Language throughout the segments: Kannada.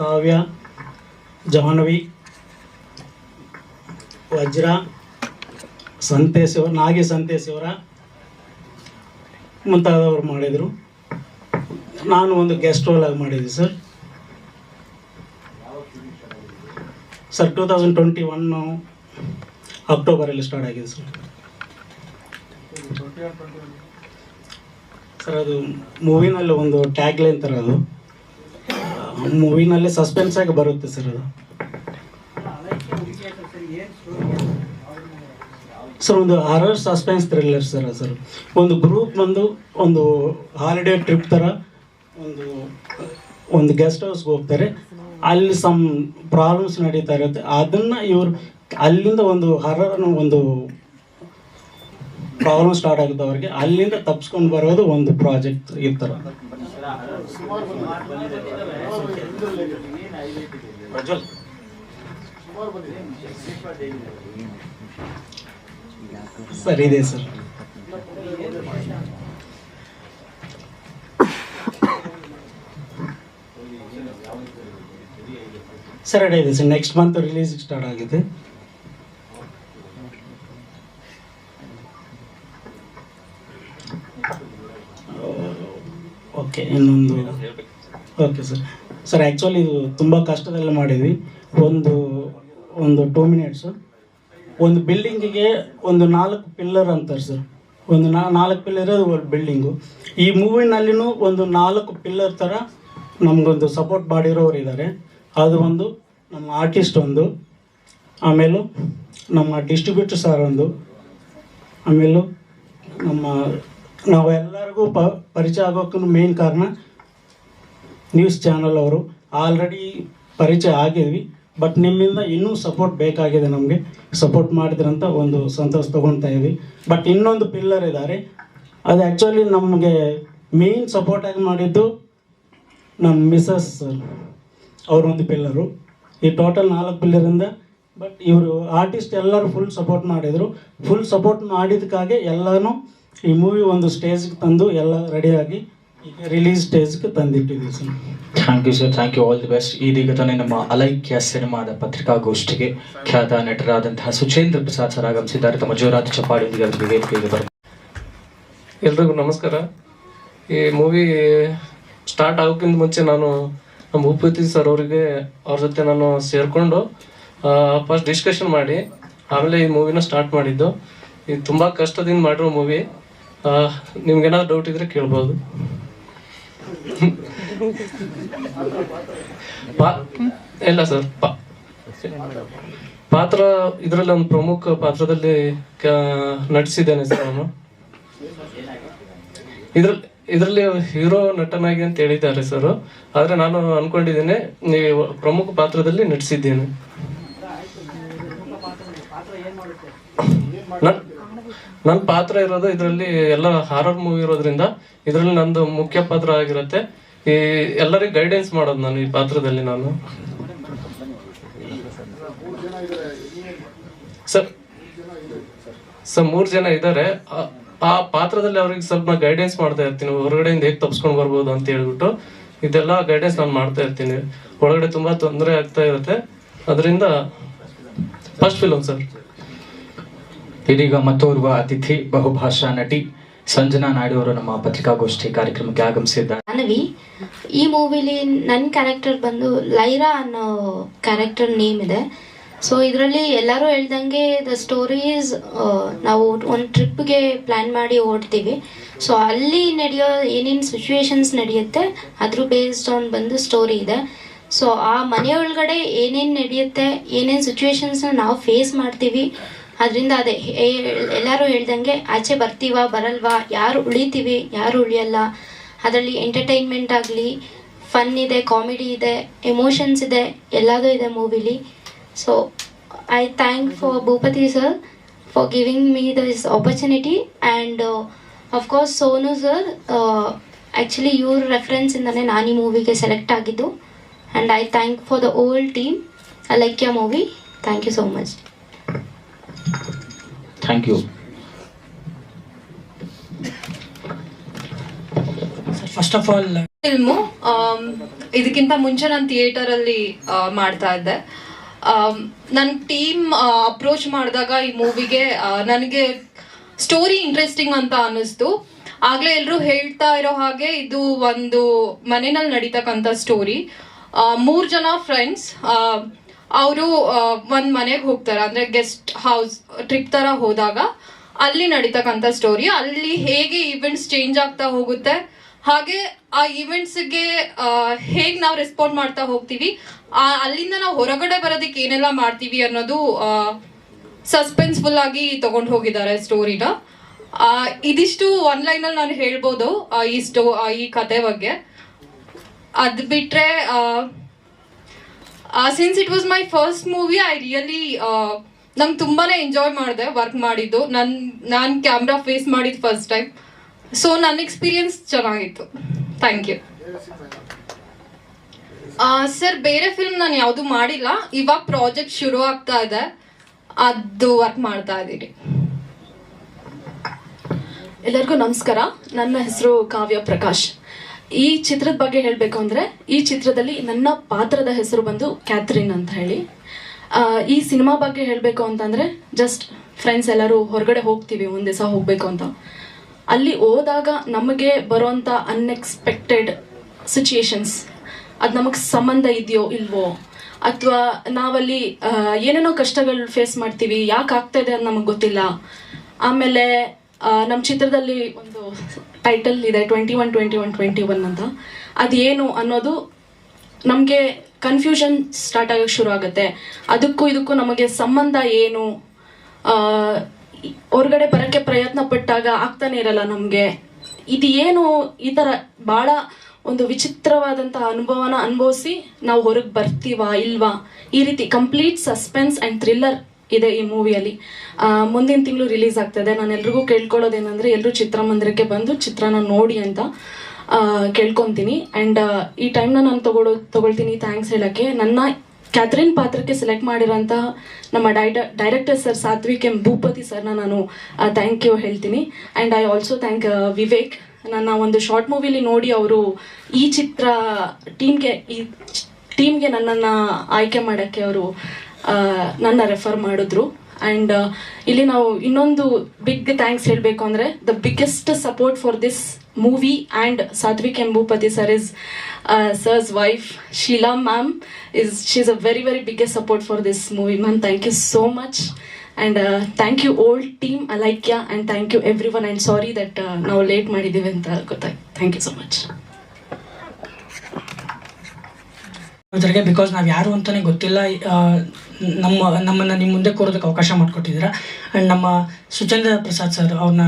ಕಾವ್ಯ, ಜಾಹ್ನವಿ, ವಜ್ರ, ಸಂತೇಶಿವ, ನಾಗಿ ಸಂತೇಶಿವರ ಮುಂತಾದವರು ಮಾಡಿದರು. ನಾನು ಒಂದು ಗೆಸ್ಟ್ ರೋಲ್ ಆಗಿ ಮಾಡಿದ್ದೆ sir sir two thousand twenty one ಅಕ್ಟೋಬರಲ್ಲಿ start ಆಗಿದೆ ಸರ್ ಸರ್ ಅದು ಮೂವಿನಲ್ಲಿ ಒಂದು ಟ್ಯಾಗ್ ಲೈನ್ ಥರ ಅದು. ಮೂವಿನಲ್ಲಿ ಸಸ್ಪೆನ್ಸ್ ಆಗಿ ಬರುತ್ತೆ ಸರ್ ಅದು. ಸರ್ ಒಂದು horror suspense thriller sir sir ಒಂದು ಗ್ರೂಪ್ ಬಂದು ಒಂದು ಹಾಲಿಡೇ ಟ್ರಿಪ್ ಥರ ಒಂದು ಒಂದು ಗೆಸ್ಟ್ ಹೌಸ್ಗೆ ಹೋಗ್ತಾರೆ. ಅಲ್ಲಿ ಸಮ್ ಪ್ರಾಬ್ಲಮ್ಸ್ ನಡೀತಾ ಇರುತ್ತೆ. ಅದನ್ನು ಇವರು ಅಲ್ಲಿಂದ ಒಂದು ಹರರ್ ಒಂದು ಪ್ರಾಬ್ಲಮ್ ಸ್ಟಾರ್ಟ್ ಆಗುತ್ತೆ ಅವ್ರಿಗೆ. ಅಲ್ಲಿಂದ ತಪ್ಪಿಸ್ಕೊಂಡು ಬರೋದು ಒಂದು ಪ್ರಾಜೆಕ್ಟ್ ಈ ಪ್ರಜ್ವಲ್. ಸರ್ ಇದೆ ಸರ್. ಸರ್ ಇದೆ sir. Next month release start ಆಗಿದೆ. ಓಕೆ ಇನ್ನೊಂದು ಓಕೆ ಸರ್ ಸರ್ ಆ್ಯಕ್ಚುಲಿ ಇದು ತುಂಬ ಕಷ್ಟದಲ್ಲಿ ಮಾಡಿದ್ವಿ. ಒಂದು ಒಂದು ಟೂ ಮಿನಿಟ್ಸು ಒಂದು ಬಿಲ್ಡಿಂಗಿಗೆ ಒಂದು ನಾಲ್ಕು ಪಿಲ್ಲರ್ ಅಂತಾರೆ ಸರ್ ಒಂದು ನಾ ನಾಲ್ಕು ಪಿಲ್ಲರ್ ಒಂದು ಬಿಲ್ಡಿಂಗು ಈ ಮೂವಿನಲ್ಲಿನೂ ಒಂದು ನಾಲ್ಕು ಪಿಲ್ಲರ್ ಥರ ನಮಗೊಂದು ಸಪೋರ್ಟ್ ಮಾಡಿರೋರು ಇದ್ದಾರೆ ಅದು ಒಂದು ನಮ್ಮ ಆರ್ಟಿಸ್ಟ್ ಒಂದು ಆಮೇಲೆ ನಮ್ಮ ಡಿಸ್ಟ್ರಿಬ್ಯೂಟರ್ ಸರ್ ಒಂದು ಆಮೇಲೆ ನಮ್ಮ ನಾವೆಲ್ಲರಿಗೂ ಪ, ಪರಿಚಯ ಆಗೋಕ್ಕೂ ಮೇನ್ ಕಾರಣ ನ್ಯೂಸ್ ಚಾನಲ್ ಅವರು. ಆಲ್ರೆಡಿ ಪರಿಚಯ ಆಗಿದ್ವಿ ಬಟ್ ನಿಮ್ಮಿಂದ ಇನ್ನೂ ಸಪೋರ್ಟ್ ಬೇಕಾಗಿದೆ ನಮಗೆ. ಸಪೋರ್ಟ್ ಮಾಡಿದ್ರಂತ ಒಂದು ಸಂತೋಷ ತೊಗೊಳ್ತಾ ಇದ್ವಿ. ಬಟ್ ಇನ್ನೊಂದು ಪಿಲ್ಲರ್ ಇದ್ದಾರೆ. ಅದು ಆ್ಯಕ್ಚುಲಿ ನಮಗೆ ಮೇನ್ ಸಪೋರ್ಟಾಗಿ ಮಾಡಿದ್ದು ನಮ್ಮ ಮಿಸಸ್ ಅವರೊಂದು ಪಿಲ್ಲರು ಈ ಟೋಟಲ್ ನಾಲ್ಕು ಪಿಲ್ಲರಿಂದ ಬಟ್ ಇವರು ಆರ್ಟಿಸ್ಟ್ ಎಲ್ಲರೂ ಫುಲ್ ಸಪೋರ್ಟ್ ಮಾಡಿದರು. ಫುಲ್ ಸಪೋರ್ಟ್ ಮಾಡಿದ್ದಕ್ಕಾಗಿ ಎಲ್ಲನೂ ಈ ಮೂವಿ ಒಂದು ಸ್ಟೇಜ್ಗೆ ತಂದು ಎಲ್ಲ ರೆಡಿಯಾಗಿ ಈಗ ರಿಲೀಸ್ ಸ್ಟೇಜ್ಗೆ ತಂದಿಟ್ಟಿದ್ದೀವಿ sir. Thank you sir thank you all the best ಇದೀಗ ತಾನೇ ನಮ್ಮ ಅಲೈಕ್ಯ ಸಿನಿಮಾದ ಪತ್ರಿಕಾಗೋಷ್ಠಿಗೆ ಖ್ಯಾತ ನಟರಾದಂತಹ ಸುಚೇಂದ್ರ ಪ್ರಸಾದ್ ಸರ್ ಆಗಮಿಸಿದ್ದಾರೆ. ತಮ್ಮ ಜೋರಾದ ಚಪಾಡಿ ಅವರಿಗೆ ವೇದಿಕೆಗೆ ಬರ ಎಲ್ರಿಗೂ ನಮಸ್ಕಾರ. ಈ ಮೂವಿ ಸ್ಟಾರ್ಟ್ ಆಗೋಕ್ಕಿಂತ ಮುಂಚೆ ನಾನು ನಮ್ಮ ಉಪತಿ ಸರ್ ಅವರಿಗೆ ಅವ್ರ ಜೊತೆ ನಾನು ಸೇರಿಕೊಂಡು ಫಸ್ಟ್ ಡಿಸ್ಕಷನ್ ಮಾಡಿ ಆಮೇಲೆ ಈ ಮೂವಿನ ಸ್ಟಾರ್ಟ್ ಮಾಡಿದ್ದು. ಇದು ತುಂಬ ಕಷ್ಟದಿಂದ ಮಾಡಿರೋ ಮೂವಿ ನಿಮ್ಗೇನಾದ್ರು ಡೌಟ್ ಇದ್ರೆ ಕೇಳ್ಬೋದು. ಇಲ್ಲ ಸರ್ ಪಾತ್ರ ಇದರಲ್ಲಿ ಒಂದು ಪ್ರಮುಖ ಪಾತ್ರದಲ್ಲಿ ನಟಿಸಿದ್ದೇನೆ ಸರ್ ಅವನು. ಇದ್ರಲ್ಲಿ ಇದರಲ್ಲಿ ಹೀರೋ ನಟನಾಗಿ ಅಂತ ಹೇಳಿದ್ದಾರೆ ಸರ್. ಆದ್ರೆ ನಾನು ಅನ್ಕೊಂಡಿದ್ದೇನೆ ನೀವು ಪ್ರಮುಖ ಪಾತ್ರದಲ್ಲಿ ನಟಿಸಿದ್ದೇನೆ. ನನ್ ನನ್ನ ಪಾತ್ರ ಇರೋದು ಇದರಲ್ಲಿ ಎಲ್ಲ ಹಾರರ್ ಮೂವಿ ಇರೋದ್ರಿಂದ ಇದರಲ್ಲಿ ನಂದು ಮುಖ್ಯ ಪಾತ್ರ ಆಗಿರುತ್ತೆ. ಈ ಎಲ್ಲರಿಗೂ ಗೈಡೆನ್ಸ್ ಮಾಡೋದು ನಾನು ಈ ಪಾತ್ರದಲ್ಲಿ ನಾನು. ಸರ್ ಸರ್, ಮೂರು ಜನ ಇದ್ದಾರೆ. ಆ- ಪಾತ್ರದಲ್ಲಿ ಅವ್ರಿಗೆ ಸ್ವಲ್ಪ ಗೈಡೆನ್ಸ್ ಮಾಡ್ತಾ ಇರ್ತೀನಿ. ಹೊರಗಡೆಯಿಂದ ಹೇಗೆ ತಪ್ಸ್ಕೊಂಡ್ ಬರ್ಬೋದು ಅಂತ ಹೇಳ್ಬಿಟ್ಟು ಇದೆಲ್ಲ ಗೈಡೆನ್ಸ್ ನಾನು ಮಾಡ್ತಾ ಇರ್ತೀನಿ. ಒಳಗಡೆ ತುಂಬಾ ತೊಂದರೆ ಆಗ್ತಾ ಇರುತ್ತೆ. ಅದರಿಂದ ಫಸ್ಟ್ ಫಿಲಮ್ ಸರ್ ಇದೀಗ ಮತ್ತೋರ್ವ ಅತಿಥಿ, ಬಹುಭಾಷಾ ನಟಿ ಸಂಜನಾ ನಾಯ್ಡು ಅವರು ನಮ್ಮ ಪತ್ರಿಕಾಗೋಷ್ಠಿ ಕಾರ್ಯಕ್ರಮಕ್ಕೆ ಆಗಮಿಸಿದ್ದಾರೆ. ಜಾಹ್ನವಿ ಈ ಮೂವಿಲಿ ನನ್ನ ಕ್ಯಾರೆಕ್ಟರ್ ಬಂದು ಲೈರಾ ಅನ್ನೋ ಕ್ಯಾರೆಕ್ಟರ್ ನೇಮ್ ಇದೆ. ಸೊ ಇದರಲ್ಲಿ ಎಲ್ಲರೂ ಹೇಳ್ದಂಗೆ ದ ಸ್ಟೋರೀಸ್ ನಾವು ಒಂದು ಟ್ರಿಪ್ಗೆ ಪ್ಲ್ಯಾನ್ ಮಾಡಿ ಓಡ್ತೀವಿ. ಸೊ ಅಲ್ಲಿ ನಡೆಯೋ ಏನೇನು ಸಿಚುವೇಶನ್ಸ್ ನಡೆಯುತ್ತೆ, ಅದ್ರ ಬೇಸ್ಡ್ ಆನ್ ಬಂದು ಸ್ಟೋರಿ ಇದೆ. ಸೊ ಆ ಮನೆಯೊಳಗಡೆ ಏನೇನು ನಡೆಯುತ್ತೆ, ಏನೇನು ಸಿಚುವೇಶನ್ಸ್ನ ನಾವು ಫೇಸ್ ಮಾಡ್ತೀವಿ ಅದರಿಂದ ಅದೇ ಎಲ್ಲರೂ ಹೇಳ್ದಂಗೆ ಆಚೆ ಬರ್ತೀವಾ, ಬರಲ್ವಾ, ಯಾರು ಉಳಿತೀವಿ, ಯಾರು ಉಳಿಯಲ್ಲ. ಅದರಲ್ಲಿ ಎಂಟರ್ಟೈನ್ಮೆಂಟ್ ಆಗಲಿ ಫನ್ ಇದೆ ಕಾಮಿಡಿ ಇದೆ ಎಮೋಷನ್ಸ್ ಇದೆ, ಎಲ್ಲದೂ ಇದೆ ಮೂವಿಲಿ so I thank for Bhupathi sir for giving me this opportunity and of course Sonu sir actually ಇವ್ರ ರೆಫರೆನ್ಸಿಂದನೇ ನಾನು ಈ ಮೂವಿಗೆ ಸೆಲೆಕ್ಟ್ ಆಗಿದ್ದು. And I thank for the old team I like ya movie thank you so much thank you first of all, film ಇದಕ್ಕಿಂತ ಮುಂಚೆ ನಾನು ಥಿಯೇಟರಲ್ಲಿ ಮಾಡ್ತಾ ಇದ್ದೆ. ನನ್ನ ಟೀಮ್ ಅಪ್ರೋಚ್ ಮಾಡಿದಾಗ ಈ ಮೂವಿಗೆ ನನಗೆ ಸ್ಟೋರಿ ಇಂಟ್ರೆಸ್ಟಿಂಗ್ ಅಂತ ಅನ್ನಿಸ್ತು. ಆಗ್ಲೇ ಎಲ್ಲರೂ ಹೇಳ್ತಾ ಇರೋ ಹಾಗೆ ಇದು ಒಂದು ಮನೆಯಲ್ಲಿ ನಡೀತಕ್ಕಂಥ ಸ್ಟೋರಿ ಮೂರು ಜನ ಫ್ರೆಂಡ್ಸ್ ಅವರು ಒಂದು ಮನೆಗೆ ಹೋಗ್ತಾರೆ. ಅಂದ್ರೆ ಗೆಸ್ಟ್ ಹೌಸ್ ಟ್ರಿಪ್ ತರ ಹೋದಾಗ ಅಲ್ಲಿ ನಡೀತಕ್ಕಂಥ ಸ್ಟೋರಿ ಅಲ್ಲಿ ಹೇಗೆ ಈವೆಂಟ್ಸ್ ಚೇಂಜ್ ಆಗ್ತಾ ಹೋಗುತ್ತೆ, ಹಾಗೆ ಆ ಈವೆಂಟ್ಸ್ಗೆ ಹೇಗೆ ನಾವು ರೆಸ್ಪಾಂಡ್ ಮಾಡ್ತಾ ಹೋಗ್ತೀವಿ ಅಲ್ಲಿಂದ ನಾವು ಹೊರಗಡೆ ಬರೋದಕ್ಕೆ ಏನೆಲ್ಲ ಮಾಡ್ತೀವಿ ಅನ್ನೋದು ಸಸ್ಪೆನ್ಸ್ಫುಲ್ ಆಗಿ ತಗೊಂಡು ಹೋಗಿದ್ದಾರೆ ಸ್ಟೋರಿನ ಇದಿಷ್ಟು ಒನ್ ಅಲ್ಲಿ ನಾನು ಹೇಳ್ಬೋದು ಈ ಸ್ಟೋ ಈ ಕತೆ ಬಗ್ಗೆ. ಅದ್ ಬಿಟ್ರೆ since it was my first movie I really ನಂಗೆ ತುಂಬಾನೇ ಎಂಜಾಯ್ ಮಾಡಿದೆ ವರ್ಕ್ ಮಾಡಿದ್ದು. ನನ್, ನಾನು ಕ್ಯಾಮ್ರಾ ಫೇಸ್ ಮಾಡಿದ್ದು ಫಸ್ಟ್ ಟೈಮ್ ಸೊ ನನ್ನ ಎಕ್ಸ್ಪೀರಿಯನ್ಸ್ ಚೆನ್ನಾಗಿತ್ತು. ಥ್ಯಾಂಕ್ ಯು ಸರ್ ಬೇರೆ ಫಿಲ್ಮ್ ನಾನು ಯಾವುದು ಮಾಡಿಲ್ಲ. ಇವಾಗ ಪ್ರಾಜೆಕ್ಟ್ ಶುರು ಆಗ್ತಾ ಇದೆ. ಅದು ವರ್ಕ್ ಮಾಡ್ತಾ ಇದ್ದೀನಿ. ಎಲ್ಲರಿಗೂ ನಮಸ್ಕಾರ. ನನ್ನ ಹೆಸರು ಕಾವ್ಯ ಪ್ರಕಾಶ್. ಈ ಚಿತ್ರದ ಬಗ್ಗೆ ಹೇಳಬೇಕು ಅಂದ್ರೆ, ಈ ಚಿತ್ರದಲ್ಲಿ ನನ್ನ ಪಾತ್ರದ ಹೆಸರು ಬಂದು ಕ್ಯಾಥರಿನ್ ಅಂತ ಹೇಳಿ. ಈ ಸಿನಿಮಾ ಬಗ್ಗೆ ಹೇಳಬೇಕು ಅಂತಂದ್ರೆ ಜಸ್ಟ್ ಫ್ರೆಂಡ್ಸ್ ಎಲ್ಲರೂ ಹೊರಗಡೆ ಹೋಗ್ತೀವಿ, ಒಂದ್ ದಿವಸ ಹೋಗ್ಬೇಕು ಅಂತ. ಅಲ್ಲಿ ಹೋದಾಗ ನಮಗೆ ಬರುವಂತ ಅನ್ಎಕ್ಸ್ಪೆಕ್ಟೆಡ್ ಸಿಚುಯೇಷನ್ಸ್ ಅದು ನಮಗೆ ಸಂಬಂಧ ಇದೆಯೋ ಇಲ್ವೋ, ಅಥವಾ ನಾವಲ್ಲಿ ಏನೇನೋ ಕಷ್ಟಗಳು ಫೇಸ್ ಮಾಡ್ತೀವಿ, ಯಾಕೆ ಆಗ್ತಾ ಇದೆ ಅಂತ ನಮಗೆ ಗೊತ್ತಿಲ್ಲ. ಆಮೇಲೆ ನಮ್ಮ ಚಿತ್ರದಲ್ಲಿ ಒಂದು ಟೈಟಲ್ ಇದೆ twenty one twenty one twenty one ಅಂತ. ಅದೇನು ಅನ್ನೋದು ನಮಗೆ ಕನ್ಫ್ಯೂಷನ್ ಸ್ಟಾರ್ಟ್ ಆಗೋಕ್ಕೆ ಶುರು ಆಗುತ್ತೆ. ಅದಕ್ಕೂ ಇದಕ್ಕೂ ನಮಗೆ ಸಂಬಂಧ ಏನು? ಹೊರಗಡೆ ಬರೋಕ್ಕೆ ಪ್ರಯತ್ನ ಪಟ್ಟಾಗ ಆಗ್ತಾನೆ ಇರಲ್ಲ ನಮಗೆ. ಇದು ಏನು ಈ ಥರ ಭಾಳ ಒಂದು ವಿಚಿತ್ರವಾದಂತಹ ಅನುಭವನ ಅನುಭವಿಸಿ ನಾವು ಹೊರಗೆ ಬರ್ತೀವಾ ಇಲ್ವಾ? ಈ ರೀತಿ ಕಂಪ್ಲೀಟ್ ಸಸ್ಪೆನ್ಸ್ ಆ್ಯಂಡ್ ಥ್ರಿಲ್ಲರ್ ಇದೆ ಈ ಮೂವಿಯಲ್ಲಿ. ಮುಂದಿನ ತಿಂಗಳು ರಿಲೀಸ್ ಆಗ್ತದೆ. ನಾನು ಎಲ್ರಿಗೂ ಕೇಳ್ಕೊಳ್ಳೋದೇನೆಂದ್ರೆ ಎಲ್ಲರೂ ಚಿತ್ರಮಂದಿರಕ್ಕೆ ಬಂದು ಚಿತ್ರನ ನೋಡಿ ಅಂತ ಕೇಳ್ಕೊತೀನಿ. ಆ್ಯಂಡ್ ಈ ಟೈಮ್ನ ನಾನು ತಗೊಳ್ಳೋ, ತಗೊಳ್ತೀನಿ ಥ್ಯಾಂಕ್ಸ್ ಹೇಳೋಕ್ಕೆ. ನನ್ನ ಕ್ಯಾಥರಿನ್ ಪಾತ್ರಕ್ಕೆ ಸೆಲೆಕ್ಟ್ ಮಾಡಿರೋಂತಹ ನಮ್ಮ ಡೈಡ director sir Sathvik M. Bhupathi ಸರ್ನ ನಾನು ಥ್ಯಾಂಕ್ ಯು ಹೇಳ್ತೀನಿ. And I also thank Vivek. ನನ್ನ ಒಂದು ಶಾರ್ಟ್ ಮೂವಿಲಿ ನೋಡಿ ಅವರು ಈ ಚಿತ್ರ ಟೀಮ್ಗೆ ಈ ಟೀಮ್ಗೆ ನನ್ನನ್ನು ಆಯ್ಕೆ ಮಾಡೋಕ್ಕೆ ಅವರು ನನ್ನ ರೆಫರ್ ಮಾಡಿದ್ರು. ಆ್ಯಂಡ್ ಇಲ್ಲಿ ನಾವು ಇನ್ನೊಂದು ಬಿಗ್ ಥ್ಯಾಂಕ್ಸ್ ಹೇಳಬೇಕು ಅಂದರೆ the biggest support for this movie and Satvik Embupathi sir is sir's wife Sheela ma'am is she is a very very biggest support for this movie ma'am thank you so much and thank you old team ಅಲೈಕ್ಯ and thank you everyone and sorry that ನಾವು ಲೇಟ್ ಮಾಡಿದ್ದೀವಿ ಅಂತ ಗೊತ್ತಾಯ್ತು ಥ್ಯಾಂಕ್ ಯು ಸೊ ಮಚ್ ಜೊತೆಗೆ ಬಿಕಾಸ್ ನಾವು ಯಾರು ಅಂತಲೇ ಗೊತ್ತಿಲ್ಲ ನಮ್ಮ, ನಮ್ಮನ್ನು ನಿಮ್ಮ ಮುಂದೆ ಕೂರೋದಕ್ಕೆ ಅವಕಾಶ ಮಾಡಿಕೊಟ್ಟಿದ್ದೀರಾ. ಆ್ಯಂಡ್ ನಮ್ಮ ಸುಚೇಂದ್ರ ಪ್ರಸಾದ್ ಸರ್ ಅವ್ರನ್ನ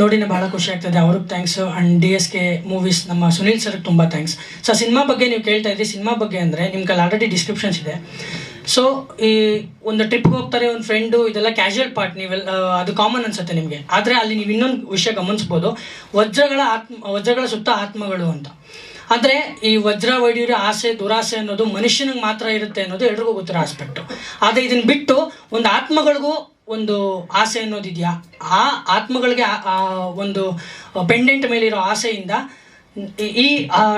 ನೋಡಿನೇ ಭಾಳ ಖುಷಿ ಆಗ್ತದೆ ಅವ್ರಿಗೆ thanks and D S K movies ನಮ್ಮ ಸುನೀಲ್ ಸರ್ಗೆ ತುಂಬ ಥ್ಯಾಂಕ್ಸ್ ಸೊ ಸಿನಿಮಾ ಬಗ್ಗೆ ನೀವು ಕೇಳ್ತಾ ಇದ್ದೀರಿ ಸಿನಿಮಾ ಬಗ್ಗೆ ಅಂದರೆ ನಿಮ್ಗೆ ಆಲ್ರೆಡಿ ಡಿಸ್ಕ್ರಿಪ್ಷನ್ಸ್ ಇದೆ. ಸೊ ಈ ಒಂದು ಟ್ರಿಪ್ಗೆ ಹೋಗ್ತಾರೆ ಒಂದು ಫ್ರೆಂಡು ಇದೆಲ್ಲ ಕ್ಯಾಶುಯಲ್ ಪಾರ್ಟ್ ನೀವೆಲ್ಲ ಅದು ಕಾಮನ್ ಅನ್ಸುತ್ತೆ ನಿಮಗೆ. ಆದರೆ ಅಲ್ಲಿ ನೀವು ಇನ್ನೊಂದು ವಿಷಯ ಗಮನಿಸ್ಬೋದು. ವಜ್ರಗಳ ಆತ್ಮ, ವಜ್ರಗಳ ಸುತ್ತ ಆತ್ಮಗಳು ಅಂತ. ಆದರೆ ಈ ವಜ್ರ ವೈಡ್ಯೂರ್ಯ ಆಸೆ, ದುರಾಸೆ ಅನ್ನೋದು ಮನುಷ್ಯನಿಗೆ ಮಾತ್ರ ಇರುತ್ತೆ ಅನ್ನೋದು ಎಲ್ರಿಗೂ ಗೊತ್ತಿರೋ ಆಸ್ಪೆಕ್ಟ್ ಆದರೆ ಇದನ್ನ ಬಿಟ್ಟು ಒಂದು ಆತ್ಮಗಳಿಗೂ ಒಂದು ಆಸೆ ಅನ್ನೋದಿದೆಯಾ ಆ ಆತ್ಮಗಳಿಗೆ ಒಂದು ಪೆಂಡೆಂಟ್ ಮೇಲಿರೋ ಆಸೆಯಿಂದ ಈ- ಈ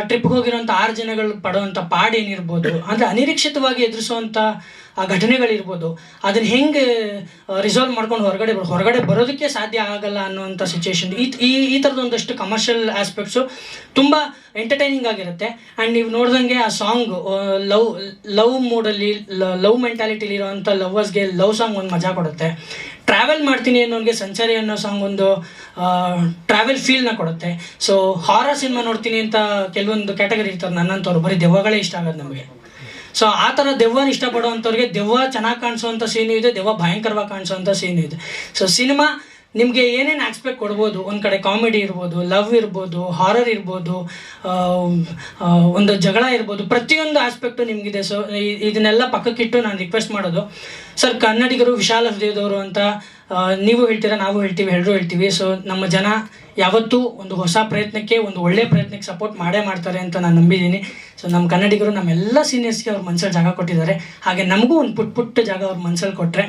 ಟ್ರಿಪ್ಗೆ ಹೋಗಿರೋಂಥ ಆರು ಜನಗಳು ಪಡುವಂಥ ಪಾಡೇನಿರ್ಬೋದು ಅಂದರೆ ಅನಿರೀಕ್ಷಿತವಾಗಿ ಎದುರಿಸುವಂಥ ಆ ಘಟನೆಗಳಿರ್ಬೋದು. ಅದನ್ನ ಹೆಂಗೆ ರಿಸಾಲ್ವ್ ಮಾಡ್ಕೊಂಡು ಹೊರಗಡೆ ಹೊರಗಡೆ ಬರೋದಕ್ಕೆ ಸಾಧ್ಯ ಆಗಲ್ಲ ಅನ್ನೋಂಥ ಸಿಚುವೇಶನ್ ಈ ಈ ಈ ಥರದ ಒಂದಷ್ಟು ಕಮರ್ಷಿಯಲ್ ಆಸ್ಪೆಕ್ಟ್ಸು ತುಂಬ ಎಂಟರ್ಟೈನಿಂಗ್ ಆಗಿರುತ್ತೆ. ಆ್ಯಂಡ್ ನೀವು ನೋಡ್ದಂಗೆ ಆ ಸಾಂಗ್ ಲವ್ ಲವ್ ಮೂಡಲ್ಲಿ ಲವ್ ಮೆಂಟಾಲಿಟಿಲಿ ಇರೋವಂಥ ಲವ್ವರ್ಸ್ಗೆ ಲವ್ ಸಾಂಗ್ ಒಂದು ಮಜಾ ಕೊಡುತ್ತೆ. ಟ್ರಾವೆಲ್ ಮಾಡ್ತೀನಿ ಅನ್ನೋನ್ಗೆ ಸಂಚಾರಿ ಅನ್ನೋ ಸಾಂಗ್ ಒಂದು ಟ್ರಾವೆಲ್ ಫೀಲ್ನ ಕೊಡುತ್ತೆ. ಸೊ ಹಾರರ್ ಸಿನಿಮಾ ನೋಡ್ತೀನಿ ಅಂತ ಕೆಲವೊಂದು ಕ್ಯಾಟಗರಿ ಇರ್ತಾರೆ ನನ್ನಂಥವ್ರು ಬರೀ ದೆವ್ವಗಳೇ ಇಷ್ಟ ಆಗೋದು ನಮಗೆ. ಸೊ ಆ ಥರ ದೆವ್ವನ ಇಷ್ಟಪಡುವಂಥವ್ರಿಗೆ ದೆವ್ವ ಚೆನ್ನಾಗಿ ಕಾಣಿಸುವಂಥ ಸೀನು ಇದೆ, ದೆವ್ವ ಭಯಂಕರವಾಗಿ ಕಾಣಿಸುವಂಥ ಸೀನು ಇದೆ. ಸೊ ಸಿನಿಮಾ ನಿಮಗೆ ಏನೇನು ಆಕ್ಸ್ಪೆಕ್ಟ್ ಕೊಡ್ಬೋದು? ಒಂದು ಕಡೆ ಕಾಮಿಡಿ ಇರ್ಬೋದು ಲವ್ ಇರ್ಬೋದು ಹಾರರ್ ಇರ್ಬೋದು ಒಂದು ಜಗಳ ಇರ್ಬೋದು, ಪ್ರತಿಯೊಂದು ಆಸ್ಪೆಕ್ಟು ನಿಮಗಿದೆ. ಸೊ ಇದನ್ನೆಲ್ಲ ಪಕ್ಕಕ್ಕಿಟ್ಟು ನಾನು ರಿಕ್ವೆಸ್ಟ್ ಮಾಡೋದು. ಸರ್ ಕನ್ನಡಿಗರು ವಿಶಾಲ ಹೃದಯದವರು ಅಂತ ನೀವು ಹೇಳ್ತೀರಾ, ನಾವು ಹೇಳ್ತೀವಿ ಎಲ್ಲರೂ ಹೇಳ್ತೀವಿ. ಸೊ ನಮ್ಮ ಜನ ಯಾವತ್ತೂ ಒಂದು ಹೊಸ ಪ್ರಯತ್ನಕ್ಕೆ, ಒಂದು ಒಳ್ಳೆಯ ಪ್ರಯತ್ನಕ್ಕೆ ಸಪೋರ್ಟ್ ಮಾಡೇ ಮಾಡ್ತಾರೆ ಅಂತ ನಾನು ನಂಬಿದ್ದೀನಿ. ಸೊ ನಮ್ಮ ಕನ್ನಡಿಗರು ನಮ್ಮೆಲ್ಲ ಸೀನಿಯರ್ಸ್ಗೆ ಅವ್ರ ಮನ್ಸಲ್ಲಿ ಜಾಗ ಕೊಟ್ಟಿದ್ದಾರೆ. ಹಾಗೆ ನಮಗೂ ಒಂದು ಪುಟ್ ಪುಟ್ಟ ಜಾಗ ಅವ್ರ ಮನ್ಸಲ್ಲಿ ಕೊಟ್ಟರೆ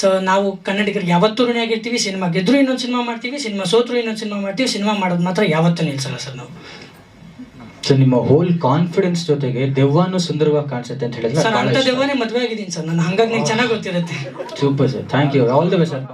ಸೊ ನಾವು ಕನ್ನಡಿಗರು ಯಾವತ್ತೂ ಋಣಿಯಾಗಿರ್ತೀವಿ ಸಿನಿಮಾ ಗೆದ್ರು ಇನ್ನೊಂದು ಸಿನಿಮಾ ಮಾಡ್ತೀವಿ ಸಿನಿಮಾ ಸೋತ್ರು ಇನ್ನೊಂದು ಸಿನಿಮಾ ಮಾಡ್ತೀವಿ ಸಿನಿಮಾ ಮಾಡೋದು ಮಾತ್ರ ಯಾವತ್ತೂ ನಿಲ್ಸಲ್ಲ ಸರ್ ನಾವು. ಸೊ ನಿಮ್ಮ ಹೋಲ್ ಕಾನ್ಫಿಡೆನ್ಸ್ ಜೊತೆಗೆ ದೆವ್ವಾನು ಸುಂದರವಾಗಿ ಕಾಣಿಸುತ್ತೆ ಅಂತ ಹೇಳಿದ್ರೆ ಸರ್ ಅಂತ ದೆವ್ವನೇ ಮದುವೆ ಆಗಿದ್ದೀನಿ ಸರ್. ನಾನು ಹಂಗಾಗಿ ನನಗೆ ಚೆನ್ನಾಗಿ ಗೊತ್ತಿರುತ್ತೆ. Super sir thank you all the best sir